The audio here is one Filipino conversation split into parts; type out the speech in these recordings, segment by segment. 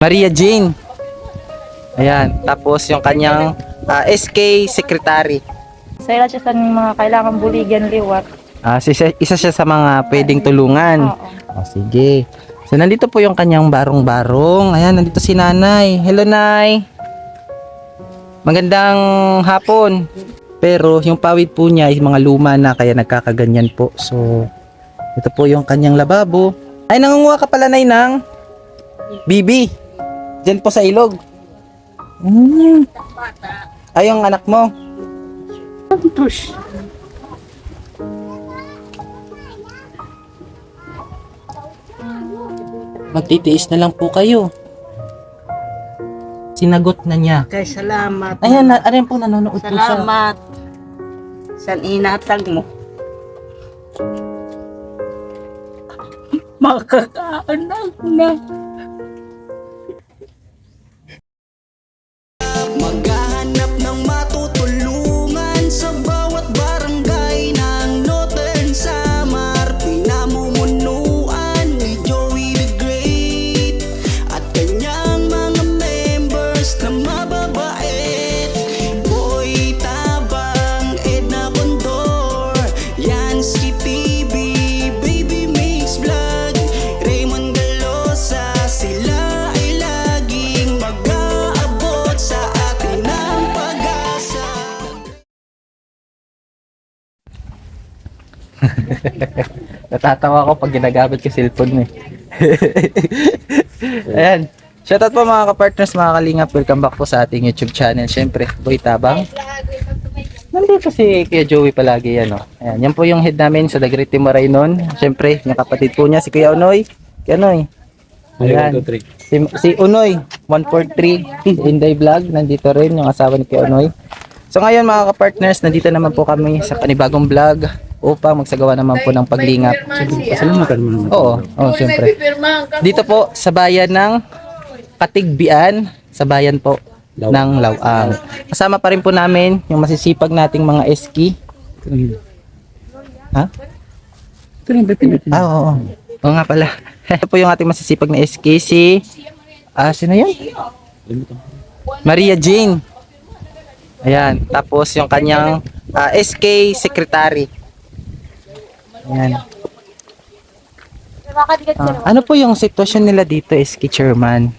Maria Jane. Ayan. Tapos yung kanyang ah, SK secretary. Sa ila siya sa mga kailangan buligyan liwat. Ah, si- isa siya sa mga pwedeng tulungan. Oo. O, sige. So, nandito po yung kanyang barong-barong. Ayan, nandito si nanay. Hello, nay. Magandang hapon. Pero yung pawid po niya ay mga luma na kaya nagkakaganyan po. So, ito po yung kanyang lababo. Ay, nangunguha ka pala, nay, ng bibi. Diyan po sa ilog. Mm. Ay, yung anak mo. Tush. Magtitiis na lang po kayo. Sinagot na niya. Kay salamat. Ayan, na, ayan po nanonood po siya. Salamat. Sa inatag mo. Makakaanak na. Natatawa ko pag ginagamit ko cellphone mo eh. Ayan. Shoutout po mga kapartners, mga kalingap. Welcome back po sa ating YouTube channel. Siyempre, Boy Tabang. Nandito si Kuya Joey palagi yan. Oh. Ayan, yan po yung head namin sa Dagriti Marainon. Siyempre, yung kapatid po niya, si Kuya Unoy. Kuya Unoy. Ayan. Si, si Unoy, 143, Inday Vlog. Nandito rin yung asawa ni Kuya Unoy. So ngayon mga kapartners, nandito naman po kami sa panibagong vlog upang magsagawa naman po ng paglingap. Pasalamatan mo naman. Oo, oh, siyempre. Dito po sa bayan ng Katigbian, sa bayan po ng Lawang. Kasama pa rin po namin yung masisipag nating mga eski. Ha? Ito lang, pipindutin. Ah, oo. Oo nga pala. Ito po yung ating masisipag na eski, si... Ah, sino yun? Maria Jane. Ayan. Tapos yung kanyang ah, SK secretary. Ayan. Ah, ano po yung sitwasyon nila dito, SK chairman?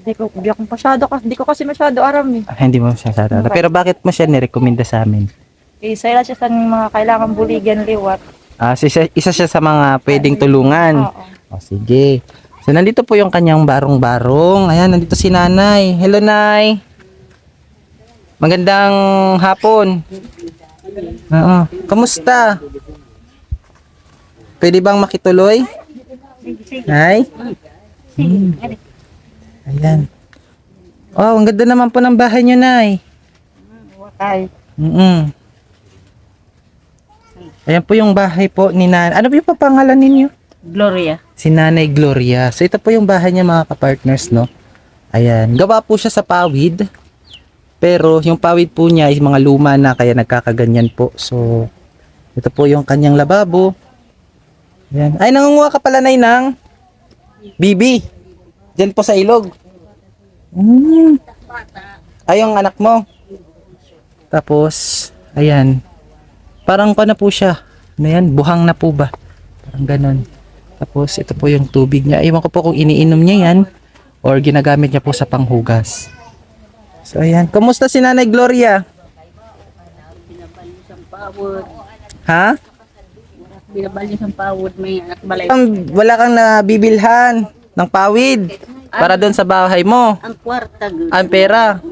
Hindi ko, hindi ako masyado, kasi- hindi ko kasi masyado aram eh. Ah, hindi mo siya sarada. Pero bakit mo siya nirekomenda sa amin? Eh, sa ila siya sa mga kailangan buligyan liwat. Ah, si, siya- isa siya sa mga pwedeng tulungan. Oo. O, sige. So, nandito po yung kanyang barong-barong. Ayan, nandito si nanay. Hello, nay. Magandang hapon. Oo. Kamusta? Pwede bang makituloy? Nay? Hmm. Ayan. Oh, ang ganda naman po ng bahay niyo, nay. Ay, Mm Ayan po yung bahay po ni Nanay. Ano po yung papangalan ninyo? Gloria. Si Nanay Gloria. So ito po yung bahay niya mga kapartners, no? Ayan. Gawa po siya sa pawid. Pero yung pawid po niya is mga luma na kaya nagkakaganyan po. So ito po yung kanyang lababo. Ayan. Ay, nangunguha ka pala nay ng bibi. Diyan po sa ilog. Mm. Ay, anak mo. Tapos, ayan. Parang pa na po siya. Ano? Buhang na po ba? Parang ganon. Tapos ito po yung tubig niya. Ewan ko po kung iniinom niya yan or ginagamit niya po sa panghugas. So ayan. Kumusta si Nanay Gloria? Ha? Binabali sa pawod may anak balay. Wala kang nabibilhan ng pawid para doon sa bahay mo. Ang kwarta. good. Ang pera.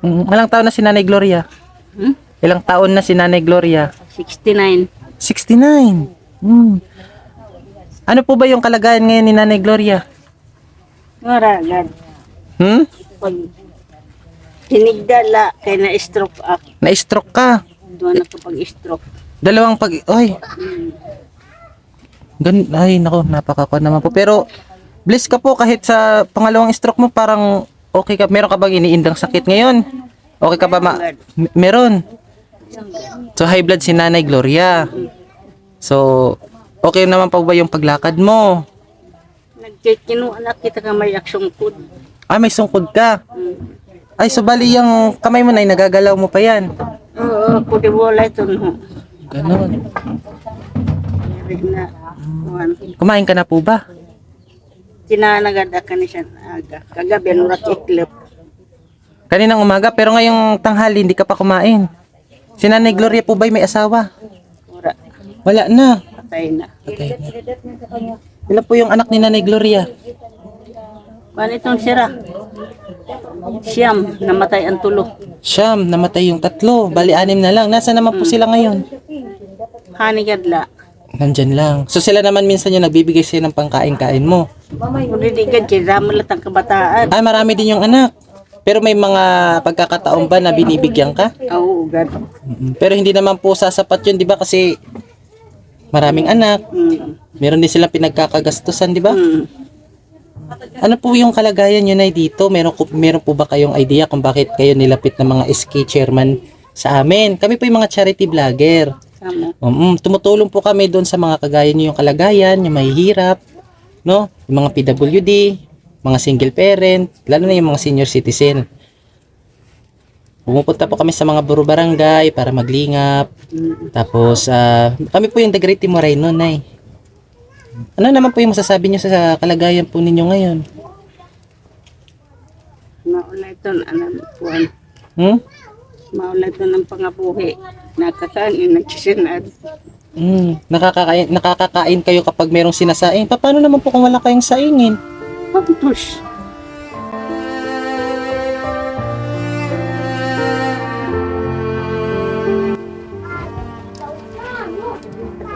Mm, Ilang taon na si Nanay Gloria? Hmm? Ilang taon na si Nanay Gloria? 69. 69. Hmm. Ano po ba yung kalagayan ngayon ni Nanay Gloria? Maragad. Hmm? Pag tinigdala, kay na-stroke ako. Na-stroke ka. Doon ako pag-stroke. Dalawang pag... Oy. Gan ay nako, napakakon naman po. Pero bless ka po kahit sa pangalawang stroke mo parang okay ka. Meron ka bang iniindang sakit ngayon? Okay ka ba ma... Meron. So high blood si Nanay Gloria. So okay naman pa ba yung paglakad mo? Nagkikinuha na kita ka may aksong food. Ah, may sungkod ka. Mm. Ay, so bali yung kamay mo na nagagalaw mo pa yan. Oo, pwede wala ito no. Ganon. Kumain ka na po ba? Tinanagada ka ni siya aga. Kagabi, ano rak iklip. Kaninang umaga, pero ngayong tanghali hindi ka pa kumain. Si Nanay Gloria po ba'y may asawa? Ura, Wala na. patay na. Okay na. Ilan po yung anak ni Nanay Gloria? Paano itong sira? Siyam, namatay ang tulo. Siyam, namatay yung tatlo. Bali, anim na lang. Nasa naman po sila ngayon? Hanigadla. Nandyan lang. So sila naman minsan yung nagbibigay sa'yo ng pangkain-kain mo. Kung di ka dyan, ramalat ang kabataan. Ay, marami din yung anak. Pero may mga pagkakataon ba na binibigyan ka? Oo, God. Mm, Pero hindi naman po sasapat yun, di ba? Kasi maraming anak. Mm. Meron din silang pinagkakagastusan, di ba? Mm. Ano po yung kalagayan nyo na dito? Meron, ko- meron po ba kayong idea kung bakit kayo nilapit ng mga SK chairman sa amin? Kami po yung mga charity vlogger. Sama. Um, tumutulong po kami doon sa mga kagaya nyo yung kalagayan, yung mahihirap, no? Yung mga PWD, mga single parent, lalo na yung mga senior citizen. Pumupunta po kami sa mga buro barangay para maglingap. Tapos, ah, kami po yung The Great Timoray noon, Nay. Ano naman po yung masasabi nyo sa kalagayan po ninyo ngayon? Maula ito, ano, kuhan. Hmm? Maula ito ng pangabuhi. Nakakain, nagsisinad. Hmm, nakakakain, nakakakain kayo kapag merong sinasaing. Pa- Paano naman po kung wala kayong saingin? Pagtus.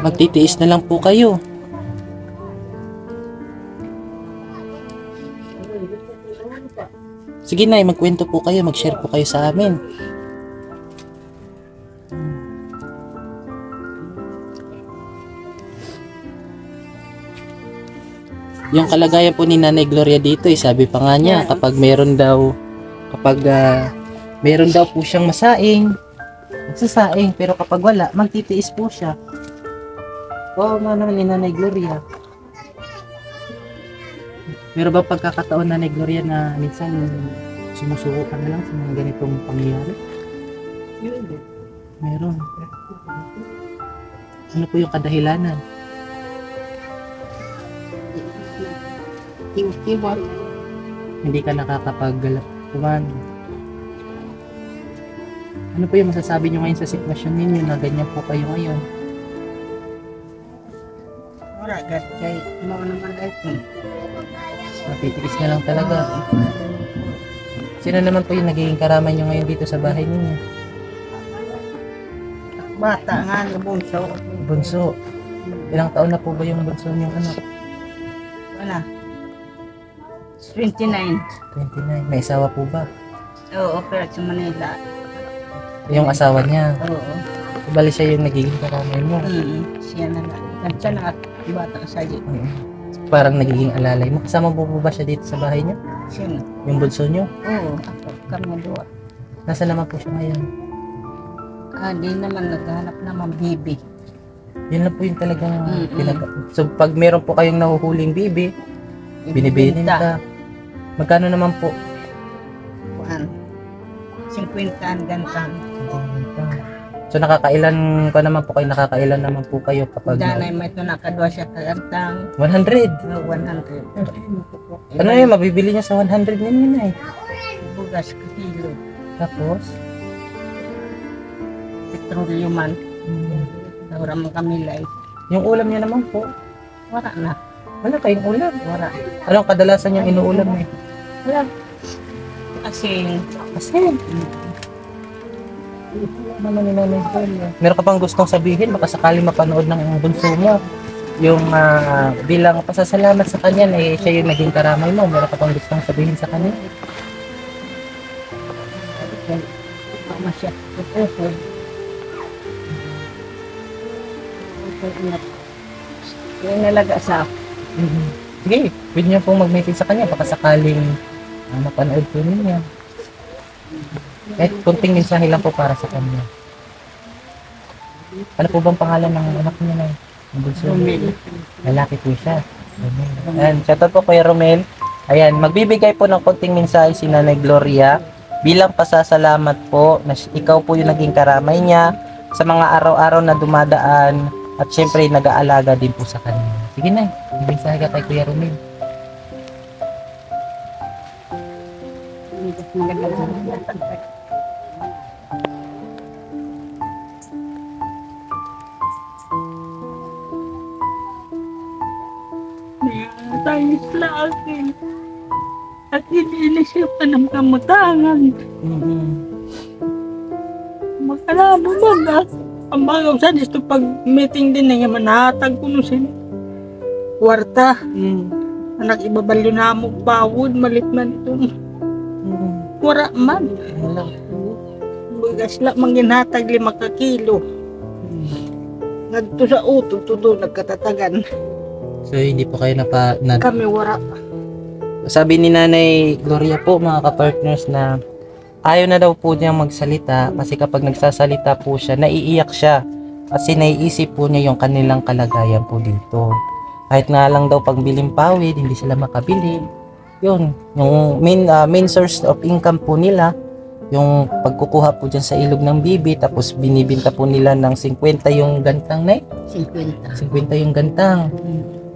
Magtitiis na lang po kayo. Sige na, magkwento po kayo, mag-share po kayo sa amin. Yung kalagayan po ni Nanay Gloria dito, eh, sabi pa nga niya, kapag meron daw, kapag ah, meron daw po siyang masaing, magsasaing, pero kapag wala, magtitiis po siya. Oo nga naman ni Nanay Gloria. Meron ba pagkakataon Nanay Gloria na minsan sumusuko ka na lang sa mga ganitong pangyayari? Meron. Ano po yung kadahilanan? Kiwat. Hindi ka nakakapaggalap kuman. Ano po yung masasabi nyo ngayon sa sitwasyon ninyo na ganyan po kayo ngayon? Ora, God. Kay, mo naman ay Matitiis na lang talaga. Sino naman po yung nagiging karaman nyo ngayon dito sa bahay ninyo? Bata nga, nabunso. Bunso. Ilang taon na po ba yung bunso niyong anak? Wala. 29. 29. May asawa po ba? Oo, pero sa Manila. Yung asawa niya. Oo. Bali siya yung nagiging karamay mo. Mm, siya na nga. Siya na bata sa iyo. Mm. Parang nagiging alalay mo. Kasama po po ba siya dito sa bahay niyo? Siya na. Yung bunso niyo? Oo, ako, kami. Nasa naman po siya ngayon? Ah, di naman naghanap naman bibi. Yun lang po yung talagang Mm-mm. pinag... So pag meron po kayong nahuhuling bibi, binibenta. Magkano naman po? Kuan. 50 ang gantang. So nakakailan ka naman po kayo, nakakailan naman po kayo kapag Danay may ito nakadwa siya kagantang. 100. Oh, 100. Ano yun, mabibili niya sa 100 ninyo na eh. Bugas kilo. Tapos, Petroleum man. Naura mo kami light. yung ulam niya naman po, Wala na. wala kayong ulam. Wala. Anong kadalasan yung inuulam eh? Wala. Kasi, Kasi, naman ni Nanay Gloria. Meron ka pang gustong sabihin, baka sakaling mapanood ng bunso mo. Yung ah, bilang pasasalamat sa kanya na eh, siya yung naging karamay mo. Meron ka pang gustong sabihin sa kanya? Mama siya. Tukukod. Yung nalaga sa Mhm. Sige, pwede niyo pong mag-meeting sa kanya. Baka sakaling ah, mapanood po niya. Kahit kunting mensahe lang po para sa kanya. Ano po bang pangalan ng anak niya na? Ang bunso? Romel. Lalaki po siya. Ayan, shoutout po Kuya Romel. Ayan, magbibigay po ng konting mensahe si Nanay Gloria bilang pasasalamat po na ikaw po yung naging karamay niya sa mga araw-araw na dumadaan at syempre nag-aalaga din po sa kanya. Sige na, mensahe ka kay Kuya Romel. Tayo sa akin. At na siya panamkamutangan. Mm-hmm. Makalabo ba na? Ang bagaw sa dito pag meeting din na nga manatag ko nung sin. Kwarta. Anak ibabalyo na mo bawod malit man ito. Wara man. Bugas lang manginhatag lima ka kilo. Ngadto sa uto, tuto nagkatatagan. So hindi po kayo napa, na, Kami wara. Sabi ni Nanay Gloria po mga kapartners na ayaw na daw po niya magsalita kasi kapag nagsasalita po siya, naiiyak siya kasi naiisip po niya yung kanilang kalagayan po dito. Kahit nga lang daw pagbiling pawid, hindi sila makabili. Yun, yung main, ah, main source of income po nila, yung pagkukuha po dyan sa ilog ng bibi, tapos binibinta po nila ng 50 yung gantang na 50. 50 yung gantang.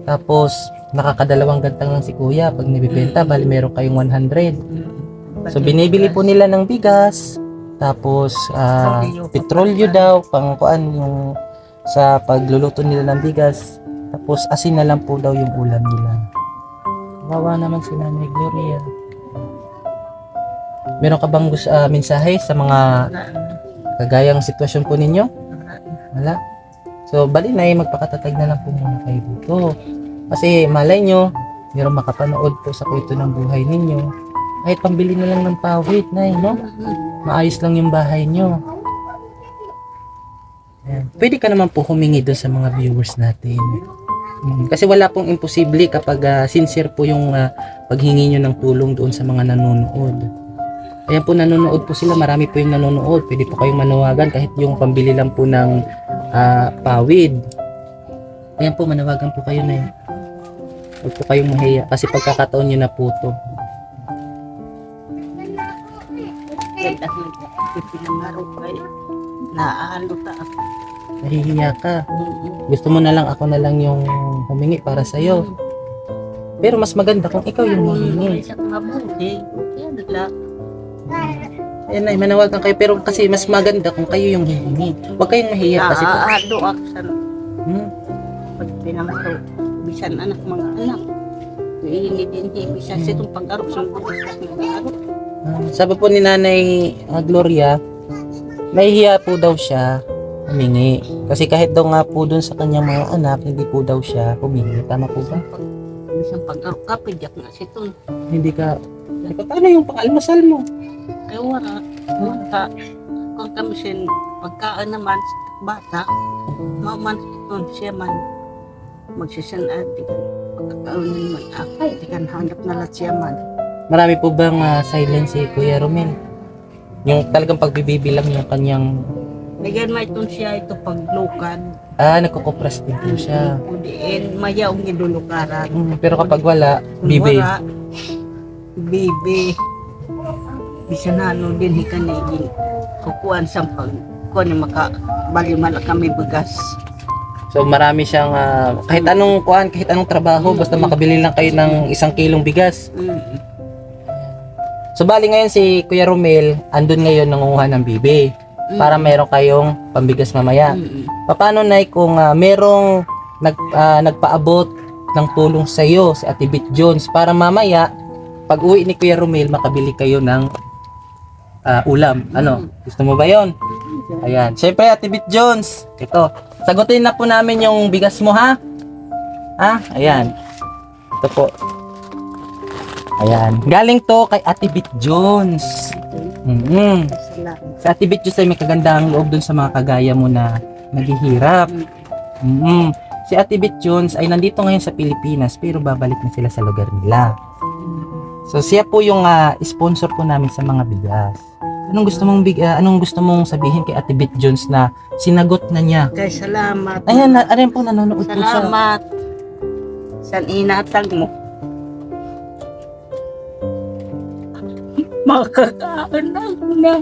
Tapos, nakakadalawang gantang lang si kuya. Pag nibibenta, bali meron kayong 100. So, binibili po nila ng bigas. Tapos, ah, petrolyo daw, pang kuan yung sa pagluluto nila ng bigas. Tapos, asin na lang po daw yung ulam nila. Kawawa naman si Nanay Gloria. Meron ka bang gusto, ah, mensahe sa mga kagayang sitwasyon po ninyo? Wala. So, bali na magpakatatag na lang po muna kayo dito. Kasi malay nyo, meron makapanood po sa kwento ng buhay ninyo. Kahit pambili na lang ng pawid, na no? Maayos lang yung bahay nyo. Ayan. Pwede ka naman po humingi doon sa mga viewers natin. Mm, Kasi wala pong imposible kapag ah, sincere po yung ah, paghingi nyo ng tulong doon sa mga nanonood. Ayan po, nanonood po sila. Marami po yung nanonood. Pwede po kayong manawagan kahit yung pambili lang po ng ah, pawid. Ayan po, manawagan po kayo na yun. Huwag po kayong mahiya kasi pagkakataon nyo na po to. Ng pinangaro kayo. Naalo ta ako. Nahihiya ka. Gusto mo na lang ako na lang yung humingi para sa'yo. Pero mas maganda kung ikaw yung humingi. Ayan na, manawagan kayo. Pero kasi mas maganda kung kayo yung hihingi. Huwag kayong mahiya kasi po. Naaado ako sa Hmm, pag pinangaro. Bisan anak mga anak. Iini din di bisan sa itong pag-arap sa mga pag-arap. ah, sabi po ni Nanay ah, Gloria, nahihiya po daw siya humingi. Kasi kahit daw nga po dun sa kanyang mga anak, hindi po daw siya humingi. Tama po ba? Bisan pag-arap ka, pidyak na si Ton. Hindi ka... Ka paano yung pang-almasal mo? Kaya wala. Wala. Kung kami sin pagkaan naman sa bata, mauman si Ton siya man magsisanad. Pagkakaunan naman ako. Di kan hanap na lahat siya man. Marami po bang ah, silence si Kuya Romel? Yung talagang pagbibilang yung kanyang... Nagyan may Ton siya ito paglukad. Ah, nagkukupras din po siya. Kudiin, mayaw ng idulukaran. Mm, pero kapag wala, bibi. Wala. Bibi. Bisa na ano din hikanigin. Kukuan sa pag kuan yung maka bali mala kami bugas. So marami siyang... ah, kahit anong kuan, kahit anong trabaho, basta makabili lang kayo ng isang kilong bigas. Mm. So bali ngayon si Kuya Romel, andun ngayon nangunguha ng bibi. Para meron kayong pambigas mamaya. Mm. Paano na kung ah, merong nag, ah, nagpaabot ng tulong sa iyo si Ate Bit Jones para mamaya pag uwi ni Kuya Romel makabili kayo ng ah, ulam. Ano? Gusto mo ba 'yon? Ayan. Syempre Ate Bit Jones, ito. Sagutin na po namin yung bigas mo ha. Ha? Ayan. Ito po. Ayan. Galing to kay Ate Bit Jones. Mhm. Salamat. Sa Bit Jones ay may kagandang loob dun sa mga kagaya mo na naghihirap. Mm. Si Ate Bit Jones ay nandito ngayon sa Pilipinas pero babalik na sila sa lugar nila. So siya po yung ah, sponsor po namin sa mga bigas. Anong gusto mong big ah, anong gusto mong sabihin kay Ate Bit Jones na sinagot na niya? Kay salamat. Ayan, na, ayan po nanonood po siya. Salamat. Saan inatag mo? Makakaanak na.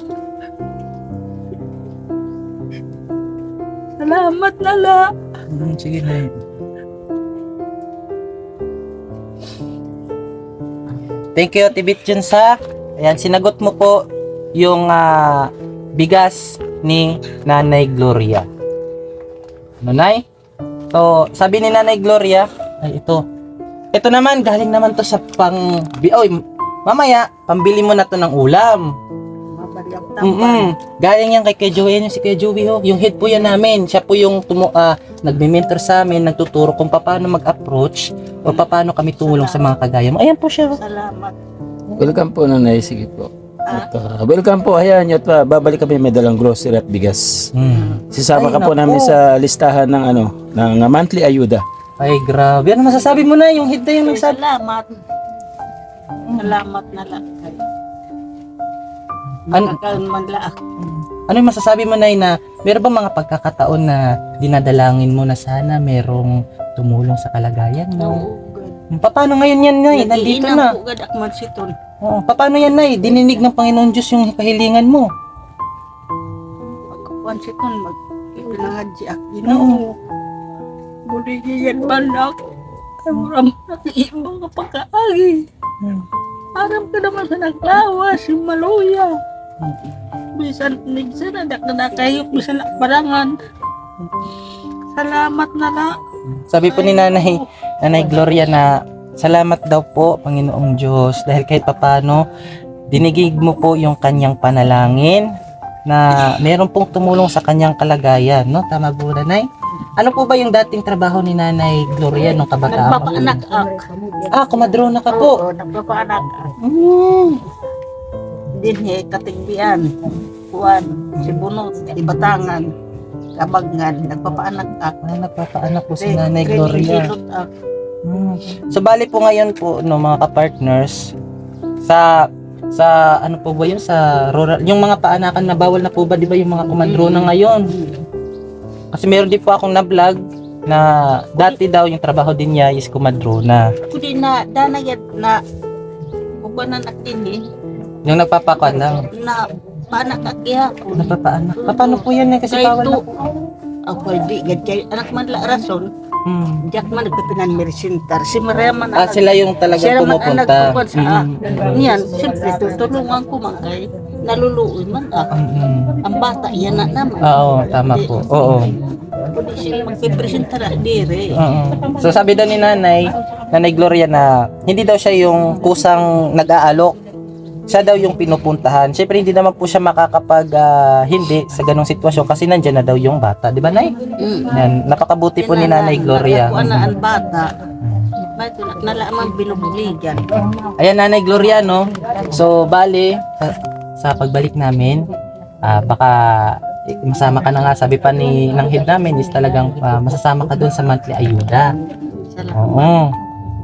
Salamat na la. Hmm, sige na. Thank you, Tibit sa Ayan, sinagot mo po yung ah, bigas ni Nanay Gloria. Nanay? So, sabi ni Nanay Gloria, ay ito. Ito naman, galing naman to sa pang... bi- Oy, mamaya, pambili mo na to ng ulam. Mm tampan. Galing yan kay Kuya Joey. Yan yung si Kuya Joey, ho. Yung head po yan namin. Siya po yung tumu ah, nagme-mentor sa amin, nagtuturo kung paano mag-approach o paano kami tumulong sa mga kagaya mo. Ayan po siya. ho. Salamat. Welcome po nanay, sige po. At, ah, welcome po, ayan, at ah, babalik kami may dalang grocery at bigas. Hmm. Sisama Ay, ka po naku. namin sa listahan ng ano, ng ah, monthly ayuda. Ay, grabe. Ano masasabi mo na? Yung head na yung nagsabi. Salamat. Salamat na lang. An- lang. Ano yung masasabi mo na na meron ba mga pagkakataon na dinadalangin mo na sana merong tumulong sa kalagayan mo? Oo. Paano ngayon yan, Nay? Nandito Nag-iinang na. po akman siton. Oo. Paano yan, Nay? Dininig ng Panginoon Diyos yung kahilingan mo. Pagkakuan siton, mag ipinangadji ak Oo. ginoo. Buligiyan man ako. Ay, maram na mga pagkaagi. Hmm. Aram ka naman sa naglawas, yung maluya. Bisan, nigsan, anak na nakayop, bisan barangan. Salamat na na. Sabi po ni Nanay, Nanay Gloria na salamat daw po Panginoong Diyos dahil kahit papano dinigig mo po yung kanyang panalangin na meron pong tumulong sa kanyang kalagayan, no? Tama po, Nanay? Ano po ba yung dating trabaho ni Nanay Gloria nung kabataan? Nagpapaanak ak. Ah, kumadrona ka po. Oo, nagpapaanak ak. Mm. Dinhe, katigbian. Kuan, Sibunot, Ibatangan, Kabagngan, nagpapaanak ak. Ah, nagpapaanak po si Nanay Gloria. hilot ak. Mm. So bali po ngayon po no mga ka-partners sa sa ano po ba yun sa rural yung mga paanakan na bawal na po ba di ba yung mga kumadrona ngayon kasi meron din po akong na-vlog na dati daw yung trabaho din niya is kumadrona Kudi na, danayad na, kukuanan ak din eh, yung nagpapakuan lang na paanak ak gihapon. nagpapaanak Pa- paano po yan eh kasi Kay bawal na to, ako di, gad kay anak man la rason, Hmm. Diyak man nagpipinan merisintar. Si Maria man ah sila yung talaga Siya naman ang pumupunta nagkukuan sa Mm. Niyan, siyempre tutulungan ko man kay naluluoy man ako. Mm. Ang bata, yan na naman. Ah, oo tama po oo Pwede siya magpipresentar dire. Oo. So sabi daw ni nanay, nanay Gloria na hindi daw siya yung kusang nag-aalok. Siya daw yung pinupuntahan. Siyempre hindi naman po siya makakapag ah, hindi sa ganong sitwasyon kasi nandyan na daw yung bata. Di ba, Nay? Mm. Yan. Napakabuti po ni Nanay Gloria. Na ang bata. Na nalaman binubuligan. Ayan, Nanay Gloria, no? So, bali, sa, sa pagbalik namin, ah, baka eh, masama ka na nga. Sabi pa ni ng head namin is talagang ah, masasama ka doon sa monthly ayuda. Oo.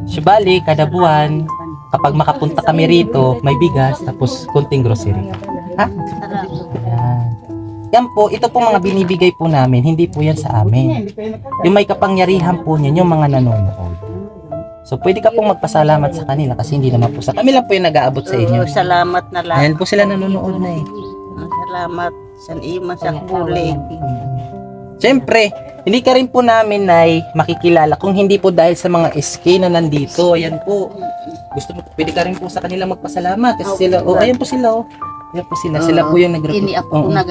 So, bali, kada buwan, kapag makapunta kami rito, may bigas, tapos kunting grocery. Ha? Salamat. Yan. Po, ito po mga binibigay po namin, hindi po yan sa amin. Yung may kapangyarihan po niyan, yung mga nanonood. So, pwede ka pong magpasalamat sa kanila kasi hindi naman po sa kami lang po yung nag-aabot sa inyo. Oo, salamat na lang. Ayan po sila nanonood na eh. Salamat sa iman sa bulig. Siyempre, hindi ka rin po namin ay makikilala kung hindi po dahil sa mga SK na nandito. Ayan po. Gusto mo, pwede ka rin po sa kanila magpasalamat kasi sila, oh, ayan po sila oh. Ayan po sila, sila po yung nag Ini ako na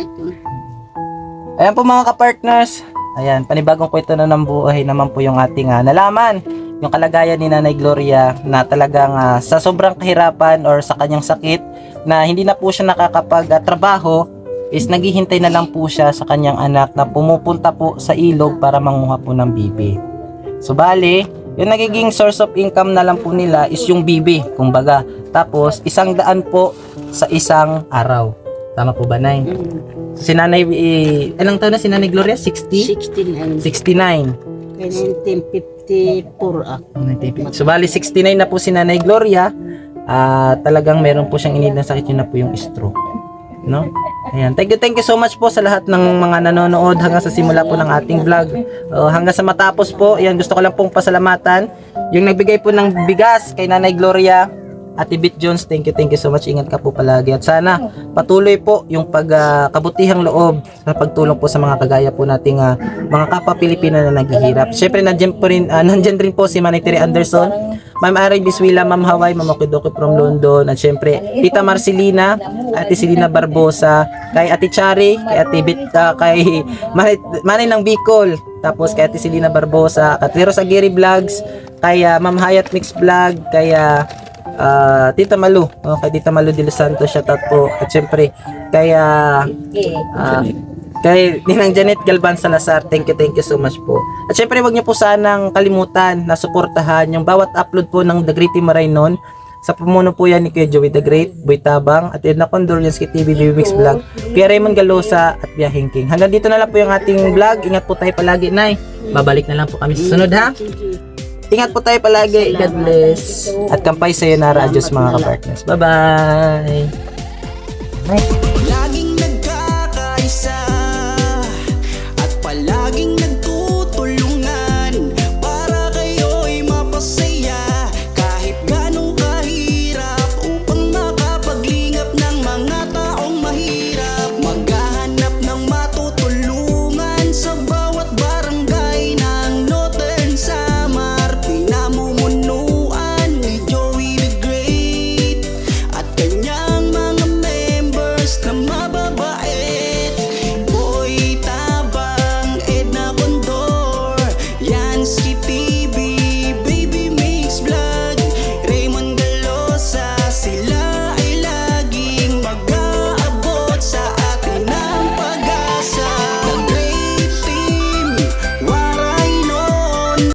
ito. Ayan po mga ka-partners. Ayan, panibagong kwento na ng buhay naman po yung ating ah, nalaman. Yung kalagayan ni Nanay Gloria na talagang ah, sa sobrang kahirapan or sa kanyang sakit na hindi na po siya nakakapag-trabaho is naghihintay na lang po siya sa kanyang anak na pumupunta po sa ilog para manguha po ng bibi. So bali, yung nagiging source of income na lang po nila is yung bibi, kumbaga. Tapos, isang daan po sa isang araw. Tama po ba, Nay? Si Nanay, eh, ilang taon na si Nanay Gloria? 60? 16 and 69. 1954 ako. So, bali 69 na po si Nanay Gloria. Ah, talagang meron po siyang inid na sakit yun na po yung stroke. No? Ayan. Thank you, thank you so much po sa lahat ng mga nanonood hanggang sa simula po ng ating vlog. Uh, hanggang sa matapos po, ayan, gusto ko lang pong pasalamatan. Yung nagbigay po ng bigas kay Nanay Gloria, Ate Bit Jones, thank you, thank you so much. Ingat ka po palagi. At sana patuloy po yung pagkabutihang loob sa pagtulong po sa mga kagaya po nating ah, mga kapwa Pilipino na naghihirap. Siyempre, nandiyan, po rin, ah, nandiyan rin po si Manitiri Anderson, Ma'am Ari Biswila, Ma'am Hawaii, Ma'am Okidoki from London, at syempre, Tita Marcelina, Ate Selina Barbosa, kay Ate Chari, kay Ate Bit, ah, kay Manay, Manay ng Bicol, tapos kay Ate Selina Barbosa, kay Ate Rose Aguirre Vlogs, kay ah, Ma'am Hayat Mix Vlog, kay ah, Tita Malu, oh, kay Tita Malu de los Santos, shout out po, at syempre, kay ah, ah, kay Ninang Janet Galban Salazar, thank you, thank you so much po. At syempre, wag niyo po sanang kalimutan na suportahan yung bawat upload po ng The Great Marainon. Sa pumuno po yan ni Kuya Joey The Great, Boy Tabang, at Edna Condorians kay TV Baby Mix Vlog, Kuya Raymond Galosa, at Biyahing King. Hanggang dito na lang po yung ating vlog. Ingat po tayo palagi, Nay. Babalik na lang po kami sa sunod, ha? Ingat po tayo palagi. God bless. At kampay sa iyo na Diyos mga kapartners. Bye-bye. La